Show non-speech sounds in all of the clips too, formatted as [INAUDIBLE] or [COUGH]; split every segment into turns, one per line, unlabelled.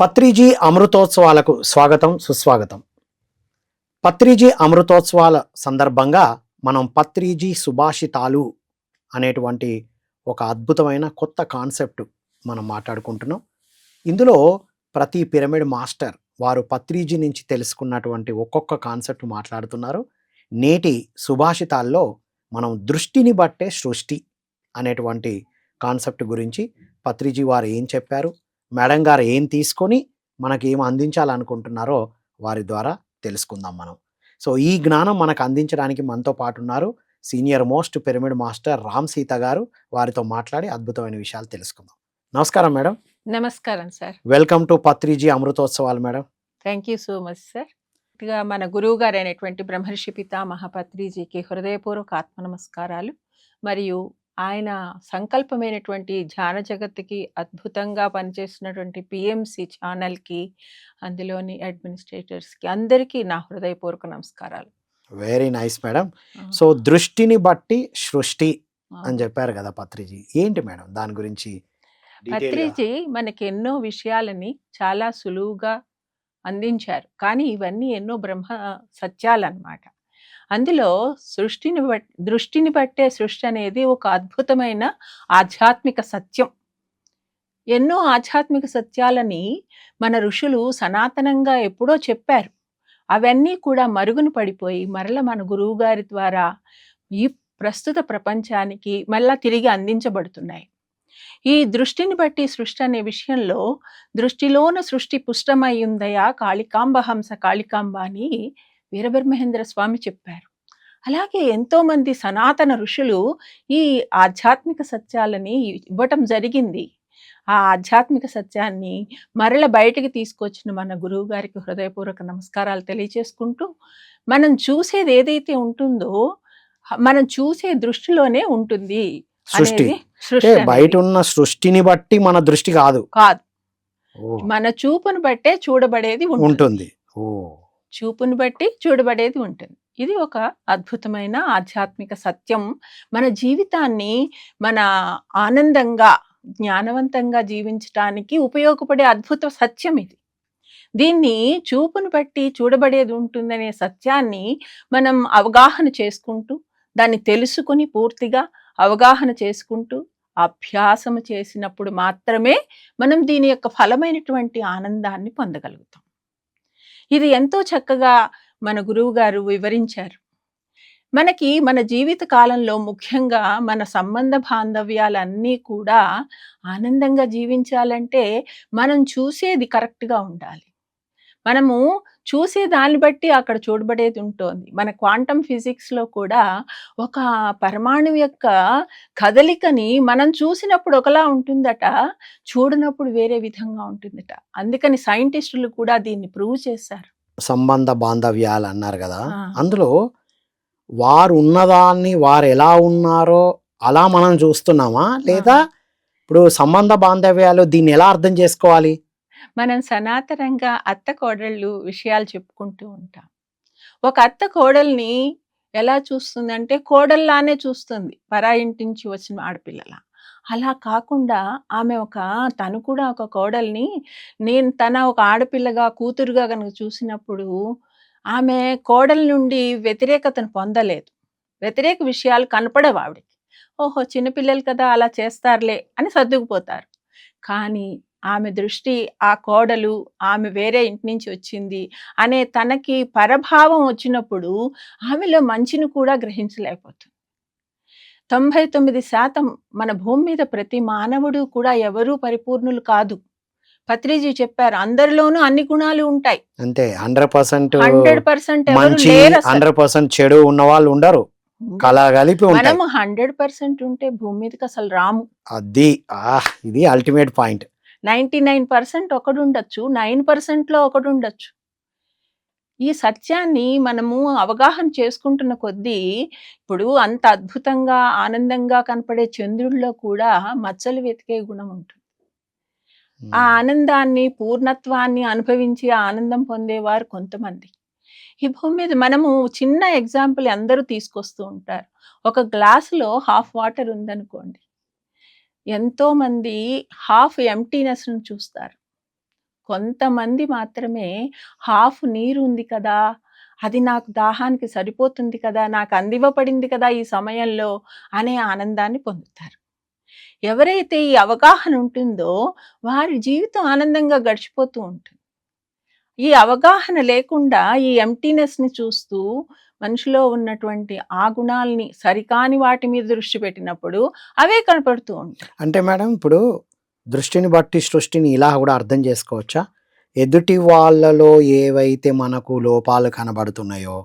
పత్రిజీ అమృతోత్సవాలకు స్వాగతం సుస్వాగతం. పత్రిజీ అమృతోత్సవాల సందర్భంగా మనం పత్రిజీ సుభాషితాలు అనేటువంటి ఒక అద్భుతమైన కొత్త కాన్సెప్ట్ మనం మాట్లాడుకుంటున్నాం. ఇందులో ప్రతి పిరమిడ్ మాస్టర్ వారు పత్రిజీ నుంచి తెలుసుకున్నటువంటి ఒక్కొక్క కాన్సెప్ట్ మాట్లాడుతున్నారు. నేటి సుభాషితాల్లో మనం దృష్టిని బట్టే సృష్టి అనేటువంటి కాన్సెప్ట్ గురించి పత్రిజీ వారు ఏం చెప్పారు? మేడం గారు ఏం తీసుకొని మనకి ఏం అందించాలనుకుంటున్నారో వారి ద్వారా తెలుసుకుందాం మనం. సో ఈ జ్ఞానం మనకు అందించడానికి మనతో పాటు ఉన్నారు senior most pyramid master Ram Sita గారు. వారితో మాట్లాడి అద్భుతమైన విషయాలు తెలుసుకుందాం. నమస్కారం మేడం.
నమస్కారం sir.
Welcome to Patriji అమృతోత్సవాలు madam.
Thank you so much sir మన గురువు గారు అయినటువంటి బ్రహ్మర్షి పితామహ పత్రిజీకి హృదయపూర్వక ఆత్మ నమస్కారాలు. మరియు ఆయన సంకల్పమైనటువంటి ధ్యాన జగత్తుకి అద్భుతంగా పనిచేస్తున్నటువంటి పిఎంసి ఛానల్కి అందులోని అడ్మినిస్ట్రేటర్స్కి అందరికీ నా హృదయపూర్వక నమస్కారాలు.
Very nice madam. సో దృష్టిని బట్టి సృష్టి అని చెప్పారు కదా పత్రిజీ. ఏంటి మేడం దాని గురించి?
పత్రిజీ మనకి ఎన్నో విషయాలని చాలా సులువుగా అందించారు. కానీ ఇవన్నీ ఎన్నో బ్రహ్మ సత్యాలన్నమాట. అందులో సృష్టిని బట్ దృష్టిని బట్టే సృష్టి అనేది ఒక అద్భుతమైన ఆధ్యాత్మిక సత్యం. ఎన్నో ఆధ్యాత్మిక సత్యాలని మన ఋషులు సనాతనంగా ఎప్పుడో చెప్పారు. అవన్నీ కూడా మరుగున పడిపోయి మరల మన గురువు గారి ద్వారా ఈ ప్రస్తుత ప్రపంచానికి మళ్ళా తిరిగి అందించబడుతున్నాయి. ఈ దృష్టిని బట్టి సృష్టి అనే విషయంలో దృష్టిలోన సృష్టి పుష్టమయ్యుందయా కాళికాంబ హంస కాళికాంబ అని వీరబ్రహ్మేంద్ర స్వామి చెప్పారు. అలాగే ఎంతో మంది సనాతన ఋషులు ఈ ఆధ్యాత్మిక సత్యాలని ఇవ్వటం జరిగింది. ఆ ఆధ్యాత్మిక సత్యాన్ని మరల బయటికి తీసుకొచ్చిన మన గురువు గారికి హృదయపూర్వక నమస్కారాలు తెలియచేసుకుంటూ మనం చూసేది ఏదైతే ఉంటుందో మనం చూసే దృష్టిలోనే ఉంటుంది
సృష్టి. బయట ఉన్న సృష్టిని బట్టి మన దృష్టి కాదు.
కాదు. మన చూపును బట్టే చూడబడేది ఉంటుంది.
ఉంటుంది. ఓ.
చూపును బట్టి చూడబడేది ఉంటుంది. ఇది ఒక అద్భుతమైన ఆధ్యాత్మిక సత్యం. మన జీవితాన్ని మన ఆనందంగా జ్ఞానవంతంగా జీవించటానికి ఉపయోగపడే అద్భుత సత్యం ఇది. దీన్ని చూపును బట్టి చూడబడేది ఉంటుందనే సత్యాన్ని మనం అవగాహన చేసుకుంటూ దాన్ని తెలుసుకుని పూర్తిగా అవగాహన చేసుకుంటూ అభ్యాసము చేసినప్పుడు మాత్రమే మనం దీని యొక్క ఫలమైనటువంటి ఆనందాన్ని పొందగలుగుతాం. ఇది ఎంతో చక్కగా మన గురువు గారు వివరించారు. మనకి మన జీవిత కాలంలో ముఖ్యంగా మన సంబంధ బాంధవ్యాలన్నీ కూడా ఆనందంగా జీవించాలంటే మనం చూసేది కరెక్ట్గా ఉండాలి. మనము చూసే దాన్ని బట్టి అక్కడ చూడబడేది ఉంటుంది. మన క్వాంటమ్ ఫిజిక్స్లో కూడా ఒక పరమాణువు యొక్క కదలికని మనం చూసినప్పుడు ఒకలా ఉంటుందట చూడనప్పుడు వేరే విధంగా ఉంటుందట. అందుకని సైంటిస్టులు కూడా దీన్ని ప్రూవ్ చేశారు.
సంబంధ బాంధవ్యాలు అన్నారు కదా. అందులో వారు ఉన్నదాన్ని వారు ఎలా ఉన్నారో అలా మనం చూస్తున్నామా? లేదా ఇప్పుడు సంబంధ బాంధవ్యాలు దీన్ని ఎలా అర్థం చేసుకోవాలి?
మనం సనాతనంగా అత్త కోడళ్ళు విషయాలు చెప్పుకుంటూ ఉంటాం. ఒక అత్త కోడల్ని ఎలా చూస్తుందంటే కోడల్లానే చూస్తుంది. పరాయింటి ఇంటి నుంచి వచ్చిన ఆడపిల్లల. అలా కాకుండా ఆమె ఒక తను కూడా ఒక కోడల్ని నేను తన ఒక ఆడపిల్లగా కూతురుగా కనుక చూసినప్పుడు ఆమె కోడల నుండి వ్యతిరేకతను పొందలేదు. వ్యతిరేక విషయాలు కనపడవు ఆవిడకి. ఓహో చిన్నపిల్లలు కదా అలా చేస్తారులే అని సర్దుకుపోతారు. కానీ ఆమె దృష్టి ఆ కోడలు ఆమె వేరే ఇంటి నుంచి వచ్చింది అనే తనకి పరభావం వచ్చినప్పుడు ఆమెలో మంచిని కూడా గ్రహించలేకపోతుంది. తొంభై తొమ్మిది శాతం మన భూమి మీద ప్రతి మానవుడు కూడా ఎవరూ పరిపూర్ణులు కాదు. పత్రిజీ చెప్పారు అందరిలోనూ అన్ని గుణాలు ఉంటాయి.
అంతే హండ్రెడ్ పర్సెంట్
హండ్రెడ్ పర్సెంట్
మంచి. హండ్రెడ్ పర్సెంట్ చెడు ఉన్న వాళ్ళు ఉండరు. కళ కలిపి
మనము హండ్రెడ్ పర్సెంట్ ఉంటే భూమి మీదకి అసలు రాము.
అది ఆ ఇది ultimate point
ninety nine percent ఒకడు ఉండొచ్చు నైన్ పర్సెంట్లో ఒకడు ఉండొచ్చు ఈ సత్యాన్ని మనము అవగాహన చేసుకుంటున్న కొద్దీ ఇప్పుడు అంత అద్భుతంగా ఆనందంగా కనపడే చంద్రుడిలో కూడా మచ్చలు వెతికే గుణం ఉంటుంది. ఆ ఆనందాన్ని పూర్ణత్వాన్ని అనుభవించి ఆనందం పొందేవారు కొంతమంది. ఈ భూమి మీద మనము చిన్న ఎగ్జాంపుల్ అందరూ తీసుకొస్తూ ఉంటారు. ఒక గ్లాసులో హాఫ్ వాటర్ ఉందనుకోండి. ఎంతోమంది హాఫ్ ఎంటీనెస్ను చూస్తారు. కొంతమంది మాత్రమే హాఫ్ నీరు ఉంది కదా అది నాకు దాహానికి సరిపోతుంది కదా నాకు అందివ్వబడింది కదా ఈ సమయంలో అనే ఆనందాన్ని పొందుతారు. ఎవరైతే ఈ అవగాహన ఉంటుందో వారి జీవితం ఆనందంగా గడిచిపోతూ ఉంటుంది. ఈ అవగాహన లేకుండా ఈ ఎంటీనెస్ని చూస్తూ మనిషిలో ఉన్నటువంటి ఆ గుణాలని సరికాని వాటి మీద దృష్టి పెట్టినప్పుడు అవే కనపడుతూ ఉంటాయి.
అంటే మేడం ఇప్పుడు దృష్టిని బట్టి సృష్టిని ఇలా కూడా అర్థం చేసుకోవచ్చా? ఎదుటి వాళ్ళలో ఏవైతే మనకు లోపాలు కనబడుతున్నాయో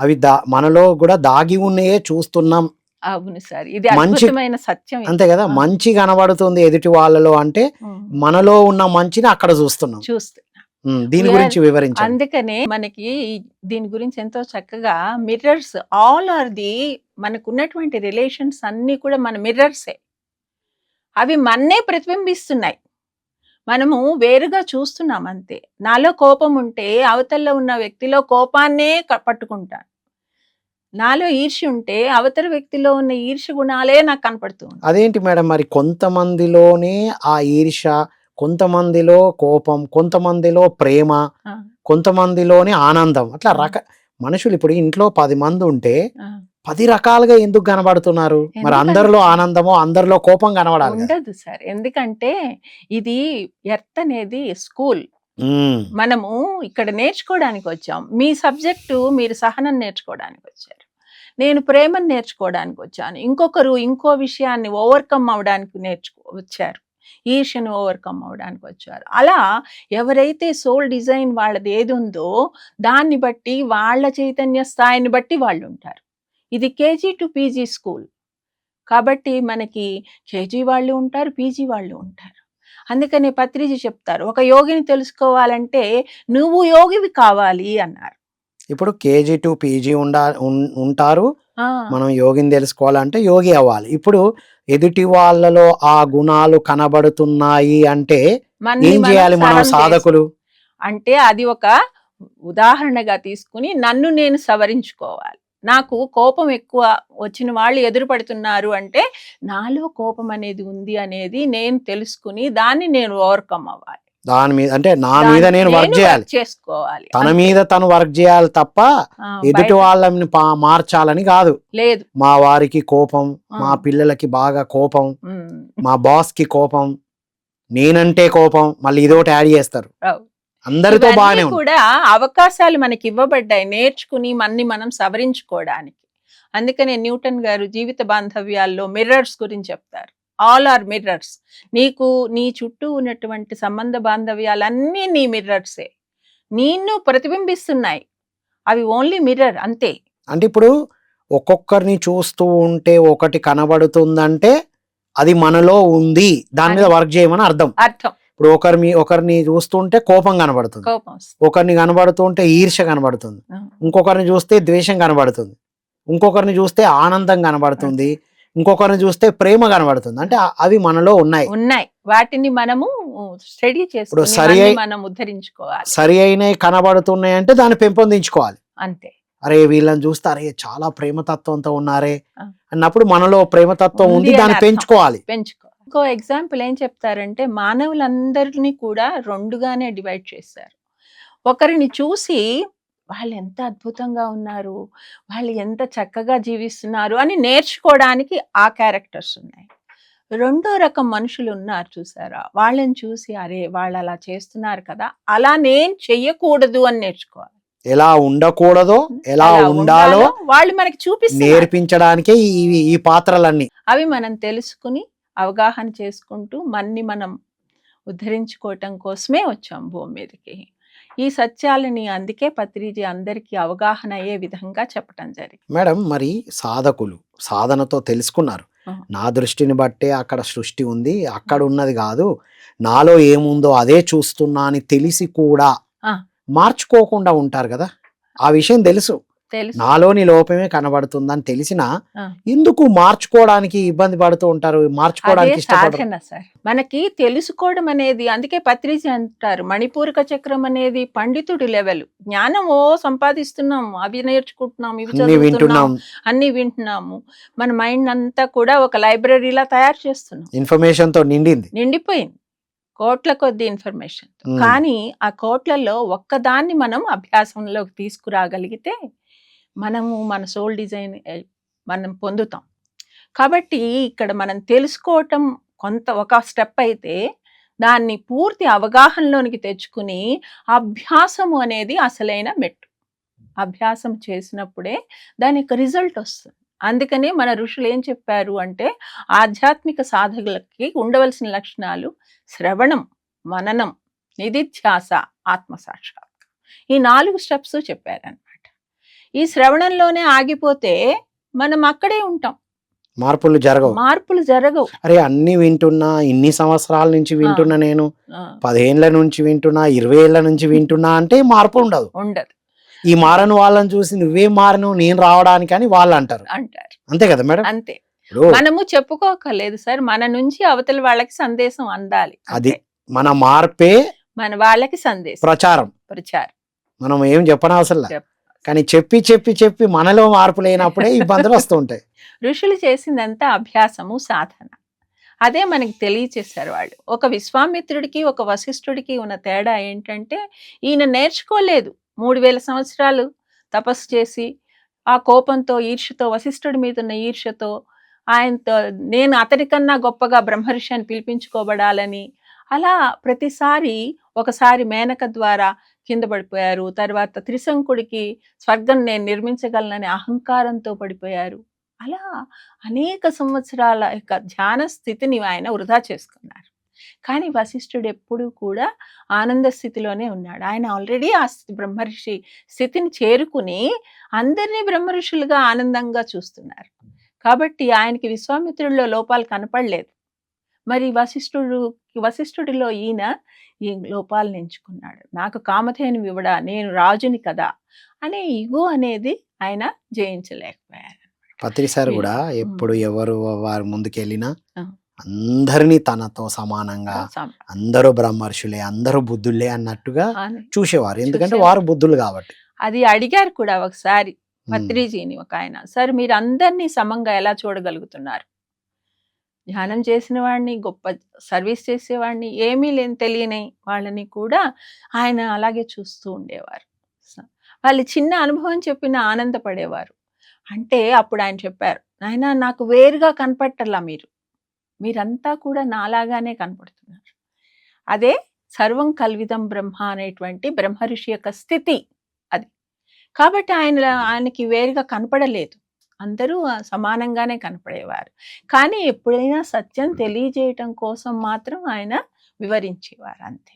అవి దా మనలో కూడా దాగి ఉన్నాయే చూస్తున్నాం.
అవును సార్ ఇది
మంచి-
అద్భుతమైన సత్యం.
అంతే కదా. మంచి కనబడుతుంది ఎదుటి వాళ్ళలో అంటే మనలో ఉన్న మంచిని అక్కడ చూస్తున్నాం.
చూస్తే
దీని గురించి వివరించండి.
అందుకనే మనకి దీని గురించి ఎంతో చక్కగా మిర్రర్స్ ఆల్ ఆర్ ది మనకు ఉన్నటువంటి రిలేషన్స్ అన్ని కూడా మన మిర్రర్సే అవి మన్నే ప్రతిబింబిస్తున్నాయి. మనము వేరుగా చూస్తున్నాం అంతే. నాలో కోపం ఉంటే అవతల్లో ఉన్న వ్యక్తిలో కోపాన్నే పట్టుకుంటాను. నాలో ఈర్ష్య ఉంటే అవతల వ్యక్తిలో ఉన్న ఈర్ష్య గుణాలే నాకు కనపడుతూ ఉంటాయి.
అదేంటి మేడం మరి కొంతమందిలోనే ఆ ఈర్ష కొంతమందిలో కోపం కొంతమందిలో ప్రేమ కొంతమందిలోనే ఆనందం. అట్లా. రక మనుషులు ఇప్పుడు ఇంట్లో పది మంది ఉంటే. పది రకాలుగా ఎందుకు కనబడుతున్నారు? మరి? అందరిలో ఆనందమో అందరిలో కోపం కనబడాలి.
ఉండదు సార్. ఎందుకంటే ఇది ఎర్త్ అనేది స్కూల్. మనము ఇక్కడ నేర్చుకోవడానికి వచ్చాం. మీ సబ్జెక్టు మీరు సహనం నేర్చుకోవడానికి వచ్చారు. నేను ప్రేమను నేర్చుకోవడానికి వచ్చాను. ఇంకొకరు ఇంకో విషయాన్ని ఓవర్కమ్ అవడానికి నేర్చుకో వచ్చారు. ఈర్ష్యను ఓవర్కమ్ అవడానికి వచ్చారు అలా ఎవరైతే సోల్ డిజైన్ వాళ్ళది ఏది ఉందో దాన్ని బట్టి వాళ్ళ చైతన్య స్థాయిని బట్టి వాళ్ళు ఉంటారు ఇది కేజీ టు పీజీ స్కూల్. కాబట్టి మనకి కేజీ వాళ్ళు ఉంటారు పీజీ వాళ్ళు ఉంటారు. అందుకనే పత్రిజీ చెప్తారు ఒక యోగిని తెలుసుకోవాలంటే నువ్వు యోగివి కావాలి అన్నారు.
ఇప్పుడు కేజీ టు పీజీ ఉండా ఉంటారు. మనం యోగిని తెలుసుకోవాలంటే యోగి అవ్వాలి. ఇప్పుడు ఎదుటి వాళ్ళలో ఆ గుణాలు కనబడుతున్నాయి అంటే ఏం చేయాలి మనం సాధకులు?
అంటే అది ఒక ఉదాహరణగా తీసుకుని నన్ను నేను సవరించుకోవాలి. నాకు కోపం ఎక్కువ వచ్చిన వాళ్ళు ఎదురు పడుతున్నారు అంటే నాలో కోపం అనేది ఉంది అనేది నేను తెలుసుకుని దాన్ని నేను ఓవర్కమ్ అవ్వాలి.
దాని మీద అంటే నా మీద నేను వర్క్ చేయాలి.
చేసుకోవాలి.
తన. మీద తను వర్క్ చేయాలి తప్ప ఎదుటి వాళ్ళని మార్చాలని కాదు.
లేదు.
మా వారికి కోపం. మా పిల్లలకి బాగా కోపం మా బాస్కి కోపం నేనంటే కోపం మళ్ళీ ఇదోటి యాడ్ చేస్తారు. అందరితో బాగానే
కూడా అవకాశాలు మనకి ఇవ్వబడ్డాయి నేర్చుకుని మన్ని మనం సవరించుకోవడానికి. అందుకనే న్యూటన్ గారు జీవిత బాంధవ్యాల్లో మిర్రర్స్ గురించి చెప్తారు. ఆల్ ఆర్ మిర్రర్స్ నీకు నీ చుట్టూ ఉన్నటువంటి సంబంధ బాంధవ్యాలన్నీ నీ మిర్రర్సే నిన్ను ప్రతిబింబిస్తున్నాయి. అవి ఓన్లీ మిర్రర్ అంతే.
అంటే ఇప్పుడు ఒక్కొక్కరిని చూస్తూ ఉంటే ఒకటి కనబడుతుందంటే అది మనలో ఉంది. దాని మీద వర్క్ చేయమని అర్థం.
అర్థం.
ఇప్పుడు ఒకరిని ఒకరిని చూస్తుంటే కోపం కనబడుతుంది. ఒకరిని కనబడుతుంటే ఈర్ష్య కనబడుతుంది. ఇంకొకరిని చూస్తే ద్వేషం కనబడుతుంది. ఇంకొకరిని చూస్తే ఆనందం కనబడుతుంది. ఇంకొకరిని చూస్తే ప్రేమ కనబడుతుంది. అంటే అవి మనలో ఉన్నాయి.
ఉన్నాయి. వాటిని మనము స్టడీ చేసుకుని
సరి
మనం ఉద్ధరించుకోవాలి.
సరి అయినవి కనబడుతున్నాయి అంటే దాన్ని పెంపొందించుకోవాలి.
అంతే.
అరే వీళ్ళని చూస్తే అరే చాలా ప్రేమతత్వంతో ఉన్నారే. అన్నప్పుడు మనలో ప్రేమతత్వం
ఉంది
దాన్ని. పెంచుకోవాలి.
పెంచుకో ఇంకో ఎగ్జాంపుల్ ఏం చెప్తారంటే మానవులందరినీ కూడా రెండుగానే డివైడ్ చేశారు. ఒకరిని చూసి వాళ్ళు ఎంత అద్భుతంగా ఉన్నారు వాళ్ళు ఎంత చక్కగా జీవిస్తున్నారు అని నేర్చుకోవడానికి ఆ క్యారెక్టర్స్ ఉన్నాయి. రెండో రకం మనుషులు ఉన్నారు చూసారా? వాళ్ళని చూసి అరే వాళ్ళు అలా చేస్తున్నారు కదా అలా నేను చెయ్యకూడదు అని నేర్చుకోవాలి.
ఎలా ఉండకూడదో ఎలా ఉండాలో
వాళ్ళు మనకి చూపిస్తారు
నేర్పించడానికే ఈ ఈ పాత్రలన్నీ.
అవి మనం తెలుసుకుని అవగాహన చేసుకుంటూ మన్ని మనం ఉద్ధరించుకోవటం కోసమే వచ్చాం భూమి మీదకి. ఈ సత్యాలని అందుకే పత్రిజీ అందరికీ అవగాహన అయ్యే విధంగా చెప్పటం జరిగింది.
మేడం మరి సాధకులు సాధనతో తెలుసుకున్నారు. నా దృష్టిని బట్టే అక్కడ సృష్టి ఉంది అక్కడ ఉన్నది కాదు నాలో ఏముందో అదే చూస్తున్నా అని తెలిసి కూడా. మార్చుకోకుండా ఉంటారు కదా? ఆ విషయం తెలుసు. నాలోని లోపమే కనబడుతుందని తెలిసినా. ఎందుకు మార్చుకోవడానికి ఇబ్బంది పడుతూ ఉంటారు? మార్చుకోవడానికి ఇష్టపడరు.
సాధన సార్. మనకి తెలుసుకోవడం అనేది అందుకే పత్రిజీ అంటారు మణిపూరక చక్రం అనేది పండితుడి లెవెల్. జ్ఞానం ఓ సంపాదిస్తున్నాం అవి నేర్చుకుంటున్నాం ఇవి
అన్ని
చదువుతున్నాం
వింటున్నాం
అన్ని వింటున్నాము. మన మైండ్ అంతా కూడా ఒక లైబ్రరీలా తయారు చేస్తున్నాం.
ఇన్ఫర్మేషన్తో నిండింది.
నిండిపోయింది. కోట్ల కొద్ది ఇన్ఫర్మేషన్ కానీ ఆ కోట్లలో ఒక్కదాన్ని మనం అభ్యాసంలోకి తీసుకురాగలిగితే మనము మన సోల్ డిజైన్ మనం పొందుతాం. కాబట్టి ఇక్కడ మనం తెలుసుకోవటం కొంత ఒక స్టెప్ అయితే దాన్ని పూర్తి అవగాహనలోనికి తెచ్చుకుని అభ్యాసము అనేది అసలైన మెట్టు. అభ్యాసం చేసినప్పుడే దాని యొక్క రిజల్ట్ వస్తుంది. అందుకనే మన ఋషులు ఏం చెప్పారు అంటే ఆధ్యాత్మిక సాధకులకి ఉండవలసిన లక్షణాలు శ్రవణం మననం నిధిధ్యాస ఆత్మసాక్షాత్. ఈ నాలుగు స్టెప్స్ చెప్పారని. ఈ శ్రవణంలోనే ఆగిపోతే మనం అక్కడే ఉంటాం.
మార్పులు జరగవు.
మార్పులు జరగవు.
అరే అన్ని వింటున్నా ఇన్ని సంవత్సరాల నుంచి వింటున్నా నేను పదేళ్ళ నుంచి వింటున్నా ఇరవై ఏళ్ళ నుంచి వింటున్నా అంటే మార్పు ఉండదు.
ఉండదు.
ఈ మారని వాళ్ళని చూసి నువ్వే మారను నేను రావడానికి అని వాళ్ళు అంటారు.
అంటారు.
అంతే కదా మేడం?
అంతే. మనము చెప్పుకోకలేదు సార్ మన నుంచి అవతల వాళ్ళకి సందేశం అందాలి.
అది. మన మార్పే
మన వాళ్ళకి సందేశం.
ప్రచారం.
ప్రచారం.
మనం ఏం చెప్పనవసరం. కానీ చెప్పి చెప్పి చెప్పి మనలో మార్పు లేనప్పుడే ఇబ్బందులు వస్తూ ఉంటాయి. [LAUGHS]
ఋషులు చేసిందంతా అభ్యాసము సాధన. అదే మనకి తెలియచేశారు వాళ్ళు. ఒక విశ్వామిత్రుడికి ఒక వశిష్ఠుడికి ఉన్న తేడా ఏంటంటే ఈయన నేర్చుకోలేదు మూడు వేల సంవత్సరాలు తపస్సు చేసి ఆ కోపంతో ఈర్ష్యతో వశిష్ఠుడి మీద ఉన్న ఈర్ష్యతో ఆయనతో నేను అతనికన్నా గొప్పగా బ్రహ్మర్షి అని పిలిపించుకోబడాలని అలా ప్రతిసారి ఒకసారి మేనక ద్వారా కింద పడిపోయారు. తర్వాత త్రిశంకుడికి స్వర్గం నేను నిర్మించగలనని అహంకారంతో పడిపోయారు. అలా అనేక సంవత్సరాల యొక్క ధ్యాన స్థితిని ఆయన వృధా చేసుకున్నారు. కానీ వశిష్ఠుడు ఎప్పుడూ కూడా ఆనంద స్థితిలోనే ఉన్నాడు. ఆయన ఆల్రెడీ ఆ బ్రహ్మర్షి స్థితిని చేరుకుని అందరినీ బ్రహ్మర్షులుగా ఆనందంగా చూస్తున్నారు. కాబట్టి ఆయనకి విశ్వామిత్రుల్లో లోపాలు కనపడలేదు. మరి వశిష్ఠుడు వశిష్ఠుడిలో ఈయన ఈ లోపాలను ఎంచుకున్నాడు. నాకు కామధేను ఇవ్వడా నేను రాజుని కదా అనే ఇగో అనేది ఆయన జయించలేకపోయారు
పత్రిసారి. కూడా ఎప్పుడు ఎవరు వారి ముందుకెళ్ళినా. అందరినీ తనతో సమానంగా
సామ్-
అందరూ బ్రహ్మర్షులే అందరూ బుద్ధులే అన్నట్టుగా
అని
చూసేవారు. ఎందుకంటే. వారు బుద్ధులు కాబట్టి.
అది అడిగారు కూడా ఒకసారి పత్రిజీని ఒక ఆయన. సార్ మీరు అందరినీ సమంగా ఎలా చూడగలుగుతున్నారు? ధ్యానం చేసిన వాడిని గొప్ప సర్వీస్ చేసేవాడిని ఏమీ లేని తెలియని వాళ్ళని కూడా ఆయన అలాగే చూస్తూ ఉండేవారు. వాళ్ళు చిన్న అనుభవం చెప్పిన ఆనందపడేవారు. అంటే అప్పుడు ఆయన చెప్పారు ఆయన నాకు వేరుగా కనపట్టల్లా మీరు. మీరంతా కూడా నాలాగానే కనపడుతున్నారు. అదే సర్వం కల్విదం బ్రహ్మ అనేటువంటి బ్రహ్మఋషి యొక్క స్థితి అది. కాబట్టి ఆయన ఆయనకి వేరుగా కనపడలేదు. అందరూ సమానంగానే కనపడేవారు. కానీ ఎప్పుడైనా సత్యం తెలియజేయటం కోసం మాత్రం ఆయన వివరించేవారు అంతే.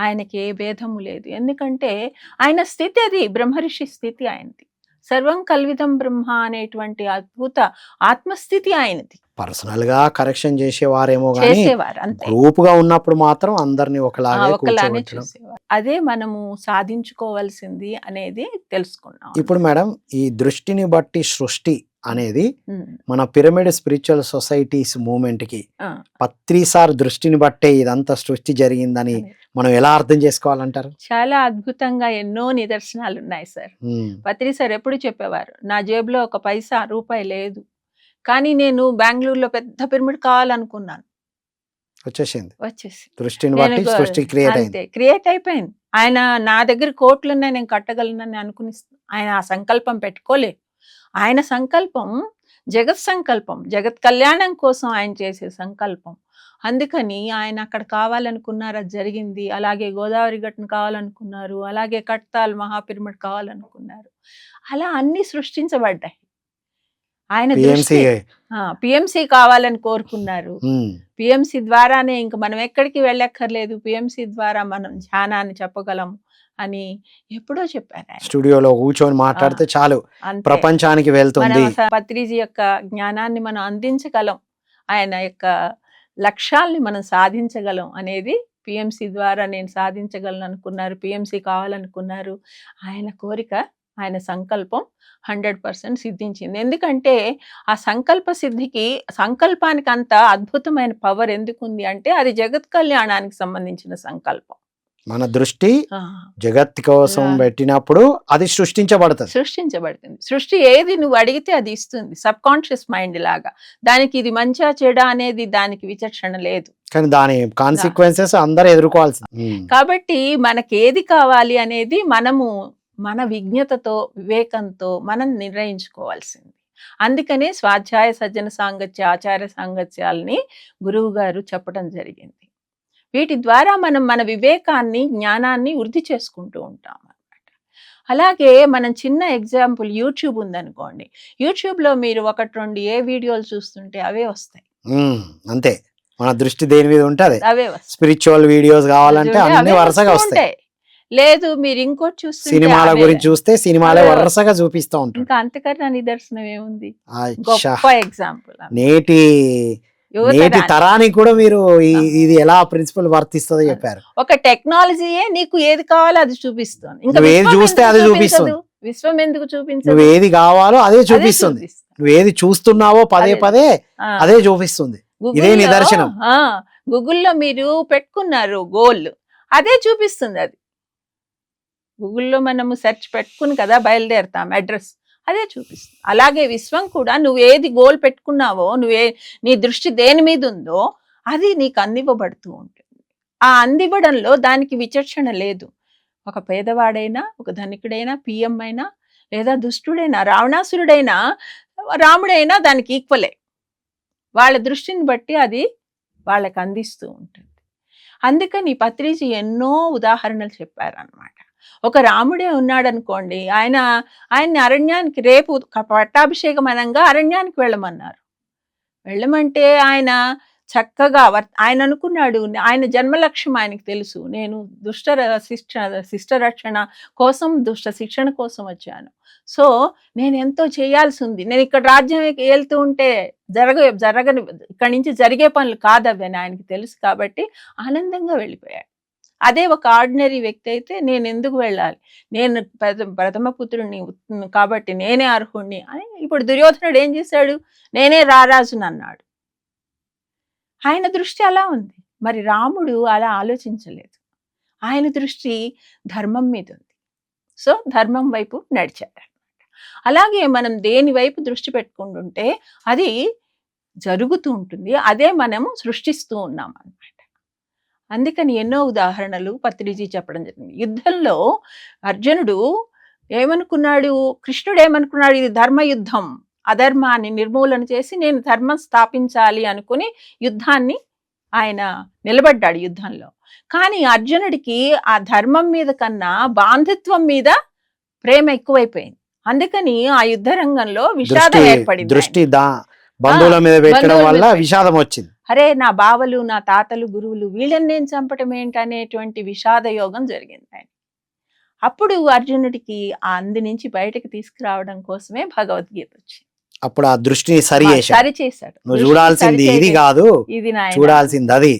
ఆయనకి ఏ భేదము లేదు. ఎందుకంటే ఆయన స్థితి అది బ్రహ్మర్షి స్థితి ఆయనది. సర్వం కల్విదం బ్రహ్మ అనేటువంటి అద్భుత ఆత్మస్థితి ఆయనది.
పర్సనల్గా కరెక్షన్ చేసేవారేమో కానీ
చేసేవారు అంతే.
గ్రూప్గా ఉన్నప్పుడు మాత్రం అందరినీ ఒకలాగే కూర్చోబెట్టడం.
అదే మనము సాధించుకోవాల్సింది అనేది తెలుసుకున్నాం.
ఇప్పుడు మేడం ఈ దృష్టిని బట్టి సృష్టి అనేది మన పిరమిడ్ స్పిరిచువల్ సొసైటీస్
మూమెంట్కి
పత్రిసార్ దృష్టిని బట్టే ఇదంతా సృష్టి జరిగిందని. మనం ఎలా అర్థం చేసుకోవాలంటారు?
చాలా అద్భుతంగా ఎన్నో నిదర్శనాలు ఉన్నాయి సార్.
ఉమ్,
పత్రి సార్ ఎప్పుడు చెప్పేవారు నా జేబులో ఒక పైసా రూపాయి లేదు. కానీ నేను బెంగళూరులో పెద్ద పిరమిడ్ కావాలనుకున్నాను.
వచ్చేసింది.
వచ్చేసి
దృష్టిని
నేను
బట్టి
గో-
సృష్టి క్రియేట్ అయింది.
అంతే క్రియేట్ అయిపోయింది. ఆయన నా దగ్గర కోట్లు ఉన్నాయి నేను కట్టగలనని అనుకుని ఆయన ఆ సంకల్పం పెట్టుకోలేదు. ఆయన సంకల్పం జగత్ సంకల్పం జగత్ కళ్యాణం కోసం ఆయన చేసే సంకల్పం. అందుకని ఆయన అక్కడ కావాలనుకున్నారు అది జరిగింది. అలాగే గోదావరి గట్టును కావాలనుకున్నారు అలాగే కట్తాల్ మహాపిరమిడ్ కావాలనుకున్నారు. అలా అన్ని సృష్టించబడ్డాయి. ఆయన
పిఎంసి
పిఎంసి కావాలని కోరుకున్నారు. పిఎంసి ద్వారానే ఇంక మనం ఎక్కడికి వెళ్ళక్కర్లేదు. పిఎంసి ద్వారా మనం ధ్యానాన్ని చెప్పగలం అని ఎప్పుడో చెప్పారు.
స్టూడియోలో కూర్చొని మాట్లాడితే చాలు. ప్రపంచానికి వెళ్తుంది.
పత్రిజీ యొక్క జ్ఞానాన్ని మనం అందించగలం. ఆయన యొక్క లక్ష్యాల్ని మనం సాధించగలం అనేది పిఎంసి ద్వారా నేను సాధించగలను అనుకున్నారు. పిఎంసి కావాలనుకున్నారు. ఆయన కోరిక ఆయన సంకల్పం హండ్రెడ్ పర్సెంట్ సిద్ధించింది. ఎందుకంటే ఆ సంకల్ప సిద్ధికి సంకల్పానికి అంత అద్భుతమైన పవర్ ఎందుకుంది అంటే అది జగత్ కళ్యాణానికి సంబంధించిన సంకల్పం.
మన దృష్టి జగత్ కోసం. పెట్టినప్పుడు అది సృష్టించబడుతుంది.
సృష్టించబడుతుంది. సృష్టి ఏది నువ్వు అడిగితే అది ఇస్తుంది. సబ్ కాన్షియస్ మైండ్ లాగా. దానికి ఇది మంచా చెడా అనేది దానికి విచక్షణ లేదు.
కానీ దాని కాన్సిక్వెన్సెస్ అందరు ఎదుర్కోవాల్సింది.
కాబట్టి మనకి ఏది కావాలి అనేది మనము మన విజ్ఞతతో వివేకంతో మనం నిర్ణయించుకోవాల్సింది. అందుకనే స్వాధ్యాయ సజ్జన సాంగత్య ఆచార్య సాంగత్యాలని గురువు గారు చెప్పడం జరిగింది. వీటి ద్వారా మనం మన వివేకాన్ని జ్ఞానాన్ని వృద్ధి చేసుకుంటూ ఉంటాం అన్నమాట. అలాగే మనం చిన్న ఎగ్జాంపుల్ యూట్యూబ్ ఉందనుకోండి. యూట్యూబ్లో మీరు ఒకటి రెండు ఏ వీడియోలు చూస్తుంటే అవే వస్తాయి.
అంతే. మన దృష్టి దేని మీద ఉంటే అదే.
అవే
స్పిరిచువల్ వీడియోస్ కావాలంటే అన్ని వరుసగా
వస్తూ
వస్తాయి.
లేదు మీరు ఇంకోటి చూస్తుంటే
సినిమాల. గురించి చూస్తే సినిమాలే వరుసగా చూపిస్తూ ఉంటారు
ఇంకా అంతకన్నా నిదర్శనం ఏముంది. గొప్ప ఎగ్జాంపుల్
నేటి నేటి తరానికి కూడా మీరు ఇది ఎలా ప్రిన్సిపల్ వర్తిస్తుందో చెప్పారు
ఒక టెక్నాలజీయే నీకు ఏది కావాలో అది చూపిస్తుంది ఇంకా
ఏది చూస్తే అది? చూపిస్తుంది.
విశ్వం ఎందుకు చూపించదు
నువ్వు ఏది కావాలో అదే చూపిస్తుంది. నువ్వు ఏది చూస్తున్నావో పదే. పదే అదే చూపిస్తుంది ఇదే నిదర్శనం.
గూగుల్లో మీరు పెట్టుకున్నారు గోల్ అదే చూపిస్తుంది అది గూగుల్లో మనము సెర్చ్ పెట్టుకుని కదా బయలుదేరుతాం అడ్రస్ అదే చూపిస్తుంది. అలాగే విశ్వం కూడా నువ్వు ఏది గోల్ పెట్టుకున్నావో నువ్వే నీ దృష్టి దేని మీద ఉందో అది నీకు అందివ్వబడుతూ ఉంటుంది. ఆ అందివ్వడంలో దానికి విచక్షణ లేదు. ఒక పేదవాడైనా ఒక ధనికుడైనా పిఎం అయినా లేదా దుష్టుడైనా రావణాసురుడైనా రాముడైనా దానికి ఈక్వలే. వాళ్ళ దృష్టిని బట్టి అది వాళ్ళకి అందిస్తూ ఉంటుంది. అందుకని పత్రిజీ ఎన్నో ఉదాహరణలు చెప్పారనమాట ఒక రాముడే ఉన్నాడనుకోండి ఆయన ఆయన్ని అరణ్యానికి రేపు పట్టాభిషేకం అనంగా అరణ్యానికి వెళ్ళమన్నారు. వెళ్ళమంటే ఆయన చక్కగా వర్- ఆయన అనుకున్నాడు ఆయన జన్మలక్ష్యం ఆయనకు తెలుసు. నేను దుష్ట ర- శిక్ష శిష్ట రక్షణ కోసం దుష్ట శిక్షణ కోసం వచ్చాను. సో నేను ఎంతో చేయాల్సి ఉంది. నేను ఇక్కడ రాజ్యం వెళ్తూ ఉంటే జరగ జరగని ఇక్కడి నుంచి జరిగే పనులు కాదవి అని ఆయనకి తెలుసు కాబట్టి ఆనందంగా వెళ్ళిపోయాడు. అదే ఒక ఆర్డినరీ వ్యక్తి అయితే నేను ఎందుకు వెళ్ళాలి? నేను ప్రథమ పుత్రుడిని కాబట్టి నేనే అర్హుణ్ణి అని ఇప్పుడు దుర్యోధనుడు ఏం చేశాడు? నేనే రారాజుని అన్నాడు. ఆయన దృష్టి అలా ఉంది. మరి రాముడు అలా ఆలోచించలేదు. ఆయన దృష్టి ధర్మం మీద ఉంది. సో ధర్మం వైపు నడిచాడు అలాగే మనం దేని వైపు దృష్టి పెట్టుకుంటుంటే అది జరుగుతూ ఉంటుంది. అదే మనము సృష్టిస్తూ ఉన్నాం అన్నమాట అందుకని ఎన్నో ఉదాహరణలు పత్రిజీ చెప్పడం జరిగింది. యుద్ధంలో అర్జునుడు ఏమనుకున్నాడు? కృష్ణుడు ఏమనుకున్నాడు? ఇది ధర్మ యుద్ధం అధర్మాన్ని నిర్మూలన చేసి నేను ధర్మం స్థాపించాలి అనుకుని యుద్ధాన్ని ఆయన నిలబడ్డాడు యుద్ధంలో. కానీ అర్జునుడికి ఆ ధర్మం మీద కన్నా బాంధుత్వం మీద ప్రేమ ఎక్కువైపోయింది. అందుకని ఆ యుద్ధ రంగంలో విషాదం ఏర్పడింది
దృష్టి దా బంధువుల మీద పెట్టడం వల్ల విషాదం వచ్చింది.
అరే నా బావలు నా తాతలు గురువులు వీళ్ళని నేను చంపటం ఏంటి అనేటువంటి విషాద యోగం జరిగింది ఆయన. అప్పుడు అర్జునుడికి ఆ అంది నుంచి బయటకు తీసుకురావడం కోసమే భగవద్గీత వచ్చింది.
అప్పుడు ఆ దృష్టిని సరి
సరి చేశాడు.
నువ్వు చూడాల్సింది ఇది. కాదు.
ఇది.
చూడాల్సింది అది.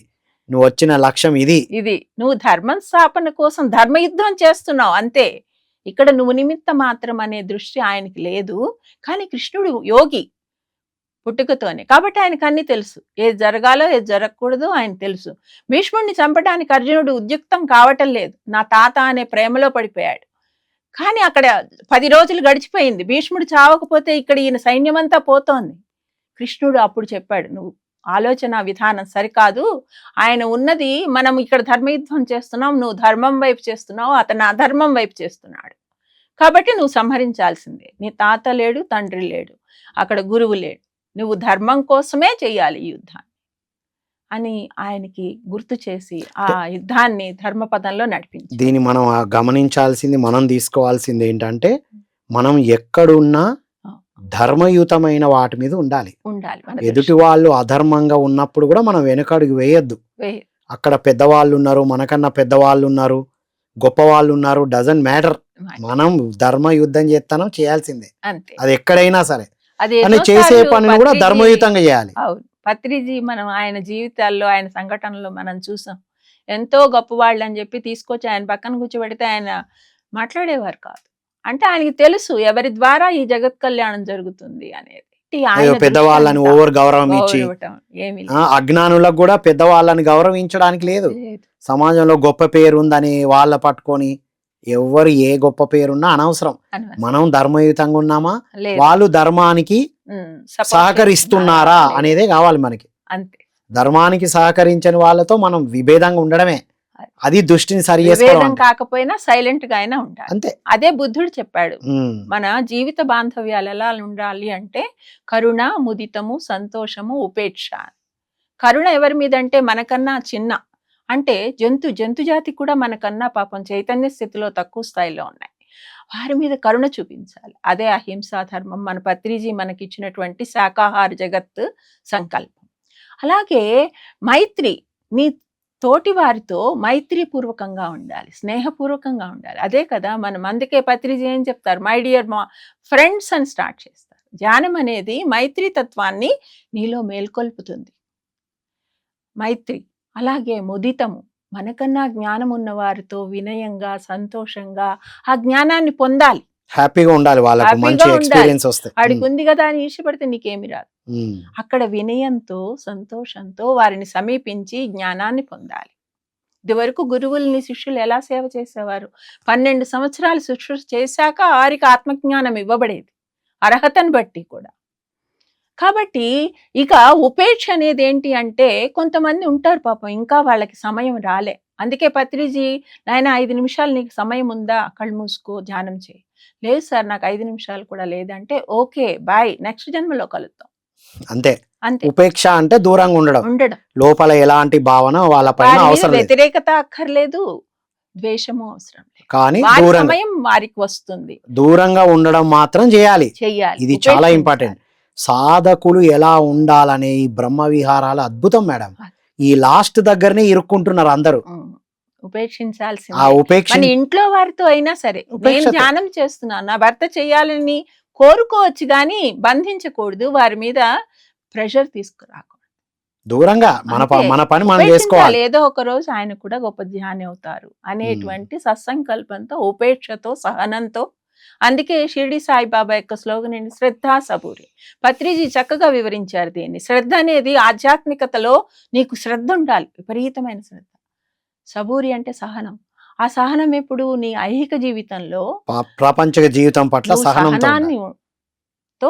నువ్వు వచ్చిన లక్ష్యం ఇది.
ఇది. నువ్వు ధర్మం స్థాపన కోసం ధర్మయుద్ధం చేస్తున్నావు అంతే. ఇక్కడ నువ్వు నిమిత్త మాత్రం అనే దృష్టి ఆయనకి లేదు. కానీ కృష్ణుడు యోగి. పుట్టుకతోనే. కాబట్టి ఆయనకు అన్ని తెలుసు. ఏది జరగాలో ఏది జరగకూడదు ఆయన తెలుసు. భీష్ముడిని చంపడానికి అర్జునుడు ఉద్యుక్తం కావటం లేదు. నా తాత అనే ప్రేమలో పడిపోయాడు. కానీ అక్కడ పది రోజులు గడిచిపోయింది. భీష్ముడు చావకపోతే ఇక్కడ ఈయన సైన్యమంతా పోతోంది. కృష్ణుడు అప్పుడు చెప్పాడు నువ్వు ఆలోచన విధానం సరికాదు. ఆయన ఉన్నది మనం ఇక్కడ ధర్మయుద్ధం చేస్తున్నాం. నువ్వు ధర్మం వైపు చేస్తున్నావు. అతను అధర్మం వైపు చేస్తున్నాడు. కాబట్టి నువ్వు సంహరించాల్సిందే. నీ తాత లేడు తండ్రి లేడు. అక్కడ గురువు లేడు. నువ్వు ధర్మం కోసమే చేయాలి ఈ యుద్ధాన్ని అని ఆయనకి గుర్తు చేసి ఆ యుద్ధాన్ని ధర్మపదంలో నడిపించి
దీన్ని మనం ఆ గమనించాల్సింది మనం తీసుకోవాల్సింది ఏంటంటే మనం ఎక్కడున్నా ధర్మయుతమైన వాటి మీద ఉండాలి.
ఉండాలి.
ఎదుటి. వాళ్ళు అధర్మంగా ఉన్నప్పుడు కూడా మనం వెనకడుగు వేయొద్దు. అక్కడ పెద్దవాళ్ళు ఉన్నారు మనకన్నా పెద్దవాళ్ళు ఉన్నారు గొప్ప వాళ్ళు ఉన్నారు డజన్ మ్యాటర్ మనం ధర్మ యుద్ధం చేస్తానం చేయాల్సిందే. అది ఎక్కడైనా సరే. అని చేసే పనిని కూడా ధర్మయుతంగా చేయాలి.
పత్రిజీ మనం ఆయన జీవితాల్లో ఆయన సంఘటనలో మనం చూసాం. ఎంతో గొప్పవాళ్ళు అని చెప్పి తీసుకొచ్చి ఆయన పక్కన కూర్చోబెడితే ఆయన మాట్లాడేవారు కాదు. అంటే ఆయనకి తెలుసు ఎవరి ద్వారా ఈ జగత్ కళ్యాణం జరుగుతుంది అనేది.
పెద్దవాళ్ళని ఓవర్ గౌరవం ఇచ్చి అజ్ఞానులకు కూడా పెద్దవాళ్ళని గౌరవించడానికి లేదు. సమాజంలో గొప్ప పేరు ఉందని వాళ్ళ పట్టుకొని ఎవరు ఏ గొప్ప పేరున్నా అనవసరం. మనం ధర్మయుతంగా ఉన్నామా. వాళ్ళు ధర్మానికి సహకరిస్తున్నారా? అనేదే కావాలి మనకి.
అంతే.
ధర్మానికి సహకరించని వాళ్ళతో మనం విభేదంగా ఉండడమే. అది. దృష్టిని సరి.
కాకపోయినా సైలెంట్గా అయినా ఉండాలి
అంతే.
అదే బుద్ధుడు చెప్పాడు. మన జీవిత బాంధవ్యాలు ఎలా ఉండాలి అంటే కరుణ ముదితము సంతోషము ఉపేక్ష. కరుణ ఎవరి మీద అంటే మనకన్నా చిన్న. అంటే జంతు జంతు జాతి కూడా మనకన్నా పాపం చైతన్య స్థితిలో తక్కువ స్థాయిలో ఉన్నాయి. వారి మీద కరుణ చూపించాలి. అదే అహింసా ధర్మం మన పత్రిజీ మనకి ఇచ్చినటువంటి శాకాహార జగత్ సంకల్పం. అలాగే మైత్రి నీ తోటి వారితో మైత్రిపూర్వకంగా ఉండాలి స్నేహపూర్వకంగా ఉండాలి. అదే కదా మనం అందుకే పత్రిజీ ఏం చెప్తారు? మై డియర్ మా ఫ్రెండ్స్ అని స్టార్ట్ చేస్తారు. ధ్యానం అనేది మైత్రి తత్వాన్ని నీలో మేల్కొల్పుతుంది. మైత్రి అలాగే ముదితము. మనకన్నా జ్ఞానం ఉన్న వారితో వినయంగా సంతోషంగా ఆ జ్ఞానాన్ని పొందాలి.
హ్యాపీగా ఉండాలి వాళ్ళకు మంచి. ఎక్స్పీరియన్స్ వస్తాయి
వాడికి ఉంది కదా అని ఈర్ష్యపడితే నీకేమి రాదు. అక్కడ వినయంతో సంతోషంతో వారిని సమీపించి జ్ఞానాన్ని పొందాలి. ఇదివరకు గురువుల్ని శిష్యులు ఎలా సేవ చేసేవారు? పన్నెండు సంవత్సరాలు శిష్యు చేశాక వారికి ఆత్మజ్ఞానం ఇవ్వబడేది. అర్హతను బట్టి కూడా. కాబట్టి ఇక ఉపేక్ష అనేది ఏంటి అంటే కొంతమంది ఉంటారు పాపం ఇంకా వాళ్ళకి సమయం రాలే. అందుకే పత్రిజీ నాయన ఐదు నిమిషాలు నీకు సమయం ఉందా? కళ్ళు మూసుకో ధ్యానం చేయి. లేదు సార్ నాకు ఐదు నిమిషాలు కూడా లేదంటే ఓకే బాయ్ నెక్స్ట్ జన్మలో కలుద్దాం.
అంతే.
అంతే.
ఉపేక్ష అంటే దూరంగా ఉండడం.
ఉండడం.
లోపల ఎలాంటి భావన వాళ్ళ పైన అవసరం
వ్యతిరేకత అక్కర్లేదు ద్వేషము అవసరం
కానీ
సమయం వారికి వస్తుంది.
దూరంగా ఉండడం మాత్రం చేయాలి.
చెయ్యాలి
ఇది చాలా. ఇంపార్టెంట్ సాధకులు ఎలా ఉండాలనే ఈ బ్రహ్మ విహారాలు అద్భుతం మేడం. ఈ లాస్ట్ దగ్గరనే ఇరుక్కుంటున్నారు అందరూ.
ఉపేక్షించాల్సింది.
ఉపేక్ష
ఇంట్లో వారితో అయినా సరే నేను. ధ్యానం చేస్తున్నాను. నా భర్త చేయాలని కోరుకోవచ్చు కానీ బంధించకూడదు. వారి మీద ప్రెషర్ తీసుకురాకూడదు.
దూరంగా మన. మన పని మనం. చేసుకోవాలి.
ఏదో ఒక రోజు ఆయన కూడా గొప్ప ధ్యాని అవుతారు. అనేటువంటి సత్సంకల్పంతో ఉపేక్షతో సహనంతో అందుకే షిరిడి సాయిబాబా యొక్క స్లోగన్ ఏంటి శ్రద్ధ సబూరి. పత్రిజీ చక్కగా వివరించారు దీన్ని. శ్రద్ధ అనేది ఆధ్యాత్మికతలో నీకు శ్రద్ధ ఉండాలి. విపరీతమైన శ్రద్ధ. సబూరి అంటే సహనం. ఆ సహనం ఎప్పుడు నీ ఐహిక జీవితంలో
ప్రాపంచిక జీవితం పట్ల
సహనాన్ని. తో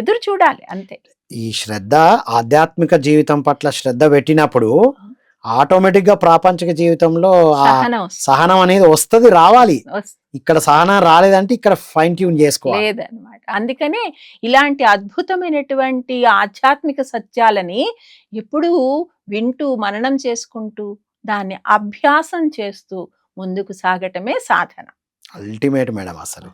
ఎదురు చూడాలి అంతే.
ఈ శ్రద్ధ ఆధ్యాత్మిక జీవితం పట్ల శ్రద్ధ పెట్టినప్పుడు ఆటోమేటిక్గా ప్రాపంచిక జీవితంలో
సహనం
అనేది వస్తది రావాలి. ఇక్కడ సహనం రాలేదంటే ఇక్కడ ఫైన్ ట్యూన్ చేసుకోవాలి.
లేదన్నమాట. అందుకనే ఇలాంటి అద్భుతమైనటువంటి ఆధ్యాత్మిక సత్యాలని ఎప్పుడూ వింటూ మననం చేసుకుంటూ దాన్ని అభ్యాసం చేస్తూ ముందుకు సాగటమే సాధన.
అల్టిమేట్ మేడం అసలు.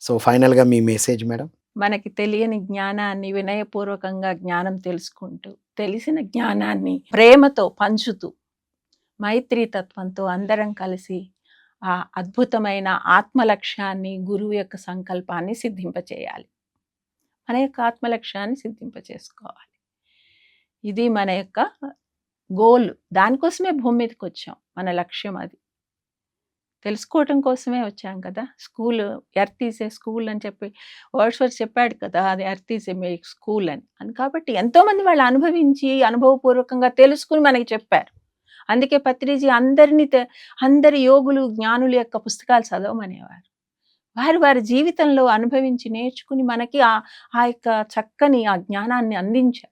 సో ఫైనల్గా మీ మెసేజ్ మేడం
మనకి తెలియని జ్ఞానాన్ని వినయపూర్వకంగా జ్ఞానం తెలుసుకుంటూ తెలిసిన జ్ఞానాన్ని ప్రేమతో పంచుతూ మైత్రీ తత్వంతో అందరం కలిసి ఆ అద్భుతమైన ఆత్మలక్ష్యాన్ని గురువు యొక్క సంకల్పాన్ని సిద్ధింపచేయాలి. మన యొక్క ఆత్మలక్ష్యాన్ని సిద్ధింపచేసుకోవాలి. ఇది మన యొక్క గోల్. దానికోసమే భూమి మీదకి వచ్చాం. మన లక్ష్యం అది. తెలుసుకోవటం కోసమే వచ్చాం కదా! స్కూల్ ఎర్త్ ఈసే స్కూల్ అని చెప్పి వర్డ్స్ వర్డ్ చెప్పాడు కదా! అది ఎర్త్ ఈస్ ఏ స్కూల్ అని. అని కాబట్టి ఎంతో మంది వాళ్ళు అనుభవించి అనుభవపూర్వకంగా తెలుసుకుని మనకి చెప్పారు. అందుకే పత్రిజీ అందరినీ తె- అందరి యోగులు జ్ఞానుల యొక్క పుస్తకాలు చదవమనేవారు. వారు వారి జీవితంలో అనుభవించి నేర్చుకుని మనకి ఆ ఆ యొక్క చక్కని ఆ జ్ఞానాన్ని అందించారు.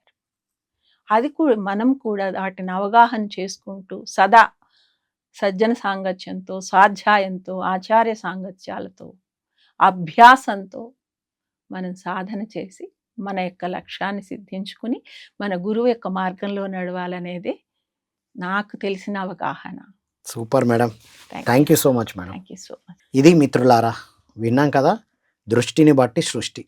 అది కూడా మనం కూడా వాటిని అవగాహన చేసుకుంటూ సదా సజ్జన సాంగత్యంతో స్వాధ్యాయంతో ఆచార్య సాంగత్యాలతో అభ్యాసంతో మనం సాధన చేసి మన యొక్క లక్ష్యాన్ని సిద్ధించుకుని మన గురువు యొక్క మార్గంలో నడవాలనేది నాకు తెలిసిన అవగాహన.
Super madam. Thank you so much madam.
Thank you so much
ఇది మిత్రులారా విన్నాం కదా? దృష్టిని బట్టి సృష్టి.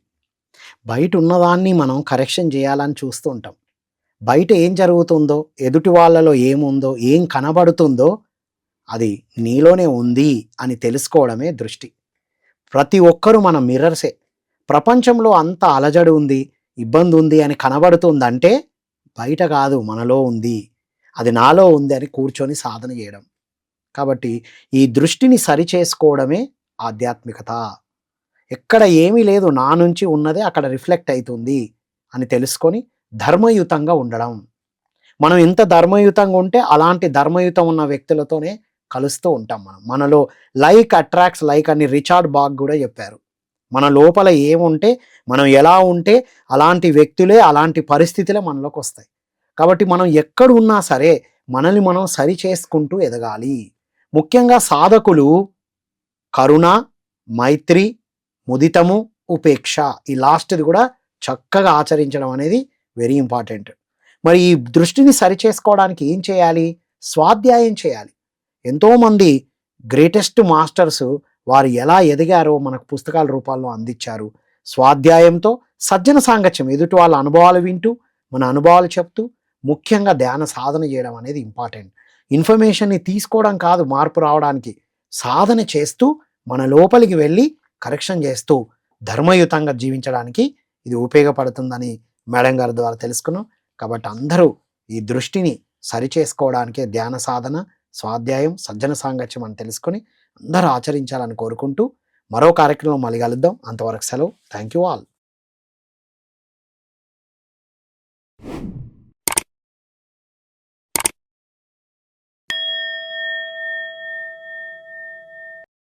బయట ఉన్నదాన్ని మనం కరెక్షన్ చేయాలని చూస్తూ ఉంటాం. బయట ఏం జరుగుతుందో ఎదుటి వాళ్ళలో ఏముందో ఏం కనబడుతుందో అది నీలోనే ఉంది అని తెలుసుకోవడమే దృష్టి. ప్రతి ఒక్కరూ మన మిర్రర్సే. ప్రపంచంలో అంత అలజడి ఉంది ఇబ్బంది ఉంది అని కనబడుతుందంటే బయట కాదు మనలో ఉంది. అది నాలో ఉంది అని కూర్చొని సాధన చేయడం. కాబట్టి ఈ దృష్టిని సరిచేసుకోవడమే ఆధ్యాత్మికత. ఎక్కడ ఏమీ లేదు నా నుంచి ఉన్నదే అక్కడ రిఫ్లెక్ట్ అవుతుంది అని తెలుసుకొని ధర్మయుతంగా ఉండడం. మనం ఎంత ధర్మయుతంగా ఉంటే అలాంటి ధర్మయుతం ఉన్న వ్యక్తులతోనే కలుస్తూ ఉంటాం మనం. మనలో లైక్ అట్రాక్ట్స్ లైక్ అని రిచార్డ్ బాగ్ కూడా చెప్పారు. మన లోపల ఏముంటే మనం ఎలా ఉంటే అలాంటి వ్యక్తులే అలాంటి పరిస్థితులే మనలోకి వస్తాయి. కాబట్టి మనం ఎక్కడ ఉన్నా సరే మనల్ని మనం సరి చేసుకుంటూ ఎదగాలి. ముఖ్యంగా సాధకులు కరుణ మైత్రి ముదితము ఉపేక్ష ఈ లాస్ట్ది కూడా చక్కగా ఆచరించడం అనేది వెరీ ఇంపార్టెంట్. మరి ఈ దృష్టిని సరి చేసుకోవడానికి ఏం చేయాలి? స్వాధ్యాయం చేయాలి. ఎంతోమంది గ్రేటెస్ట్ మాస్టర్స్ వారు ఎలా ఎదిగారో మనకు పుస్తకాల రూపాల్లో అందించారు. స్వాధ్యాయంతో సజ్జన సాంగత్యం ఎదుటి వాళ్ళ అనుభవాలు వింటూ మన అనుభవాలు చెప్తూ ముఖ్యంగా ధ్యాన సాధన చేయడం అనేది ఇంపార్టెంట్. ఇన్ఫర్మేషన్ని తీసుకోవడం కాదు మార్పు రావడానికి. సాధన చేస్తూ మన లోపలికి వెళ్ళి కరెక్షన్ చేస్తూ ధర్మయుతంగా జీవించడానికి ఇది ఉపయోగపడుతుందని మేడం గారి ద్వారా తెలుసుకున్నాం. కాబట్టి అందరూ ఈ దృష్టిని సరిచేసుకోవడానికే ధ్యాన సాధన స్వాధ్యాయం సజ్జన సాంగత్యం అని తెలుసుకొని అందరూ ఆచరించాలని కోరుకుంటూ మరో కార్యక్రమం మళ్ళీ కలుద్దాం. అంతవరకు సెలవు. Thank you all.